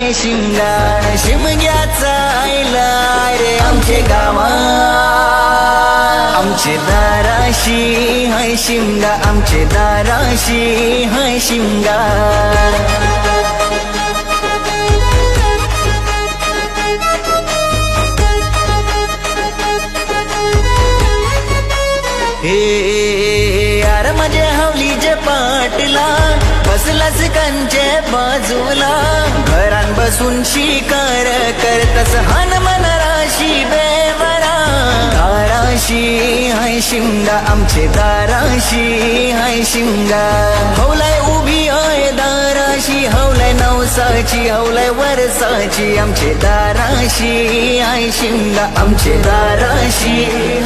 शिंगार शिमग्याचा आयला रे आमचे गावा आमचे दाराशी हाय शिमगा आमचे दाराशी हाय शिमगा हे यार माझ्या हवलीचे पाटला बसलास कंचे बाजूला. बसून शिकार करतस हन मन राशी बेवरा. दाराशी हाय शिमगा आमचे दाराशी हाय शिमगा हौलाय उभी हाय दाराशी हवलाय नवसाची हौलाय वरसाची आमचे दाराशी हाय शिमगा आमचे दाराशी हाय